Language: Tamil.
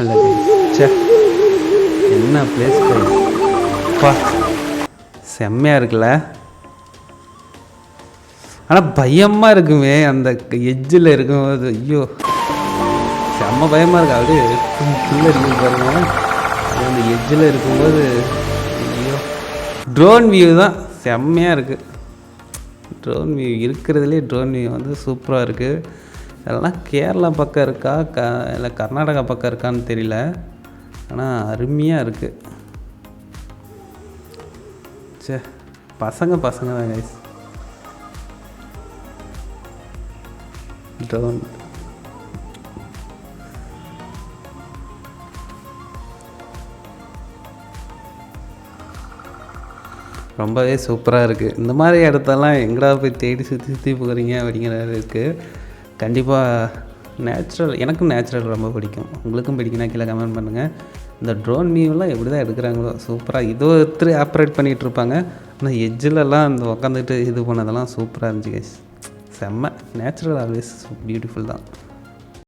அல்லது சே என்ன பிளேஸ் பா செம்மையாக இருக்குல்ல? ஆனால் பயமாக இருக்குமே அந்த எட்ஜில் இருக்கும்போது. ஐயோ செம்ம பயமாக இருக்கு. அப்படியே ஃபுல்லாக இருக்கு பாருங்க. அந்த எஜ்ஜில் இருக்கும்போது ஐயோ. ட்ரோன் வியூ தான் செம்மையாக இருக்குது ட்ரோன் வியூ இருக்கிறதுலே ட்ரோன் வியூ வந்து சூப்பராக இருக்குது இதெல்லாம் கேரளா பக்கம் இருக்கா? க இல்லை கர்நாடகா பக்கம் இருக்கான்னு தெரியல. ஆனால் அருமையாக இருக்குது சே பசங்க பசங்க தான் கைஸ் ட்ரோன் ரொம்பவே சூப்பராக இருக்குது இந்த மாதிரி இடத்தெல்லாம் எங்கடா போய் தேடி சுற்றி சுற்றி போகிறீங்க அப்படிங்கிறது இருக்குது கண்டிப்பாக நேச்சுரல் எனக்கும் நேச்சுரல் ரொம்ப பிடிக்கும். உங்களுக்கும் பிடிக்குன்னா கீழே கமெண்ட் பண்ணுங்கள் இந்த ட்ரோன் மீவெல்லாம் எப்படி தான் எடுக்கிறாங்களோ சூப்பராக இதோ ஒருத்தர் ஆப்ரேட் பண்ணிகிட்டு இருப்பாங்க. ஆனால் எஜ்ஜிலலாம் அந்த உக்காந்துட்டு இது பண்ணதெல்லாம் சூப்பராக இருந்துச்சு guys. செம்ம. நேச்சுரல் ஆல்வேஸ் பியூட்டிஃபுல் தான்.